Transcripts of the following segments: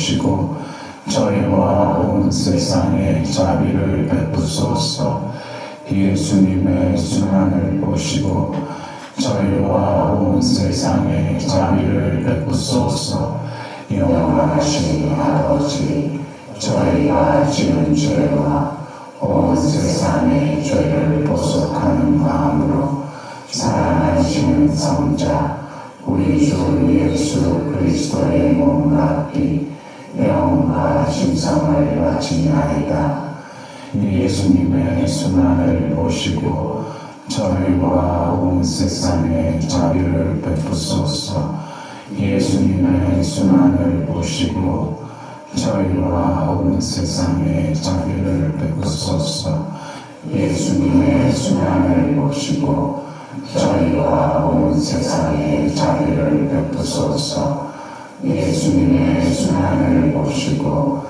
보시고 저희와 온 세상에 자비를 베푸소서. 예수님의 순환을 보시고 저희와 온 세상에 자비를 베푸소서. 영원하신 아버지 저희가 지은 죄와 온 세상의 죄를 보속하는 마음으로 사랑하시는 성자 우리 주 예수 그리스도의 몸과 피 신성을 바치나이다 예수님의 순환을 보시고 저희와 온 세상에 자비를 베푸소서. 예수님의 순환을 보시고 저희와 온 세상에 자비를 베푸소서. 예수님의 순환을 보시고 저희와 온 세상에 자비를 베푸소서. 예수님의 순환을 보시고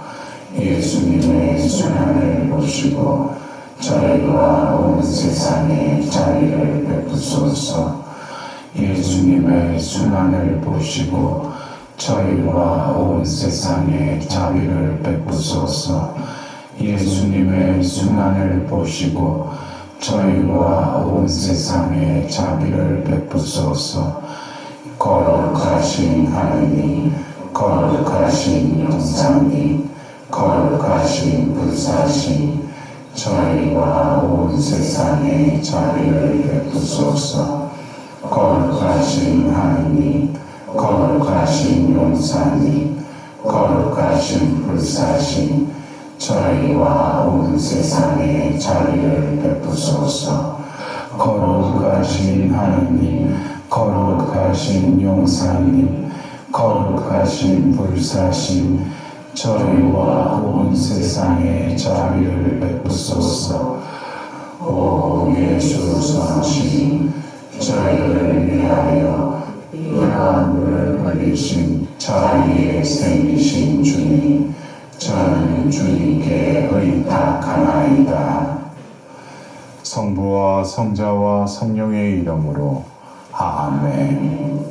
예수님의 순환을 보시고 저희와 온 세상에 자비를 베푸소서. 예수님의 순환을 보시고 저희와 온 세상에 자비를 베푸소서. 예수님의 순환을 보시고 저희와 온 세상에 자비를 베푸소서. 거룩하신 하느님 거룩하신 영상님 거룩하신 불사신 저희와 온 세상에 자비를 베푸소서. 거룩하신 하느님 거룩하신 용사님 거룩하신 불사신 저희와 온 세상에 자비를 베푸소서. 거룩하신 하느님 거룩하신 용사님 거룩하신 불사신 저희와 온 세상에 자비를 베푸소서. 오 예수 선신 저희를 위하여 이러한을 흘리신 자리에 생기신 주님 저는 주님께 의탁하나이다. 성부와 성자와 성령의 이름으로 아멘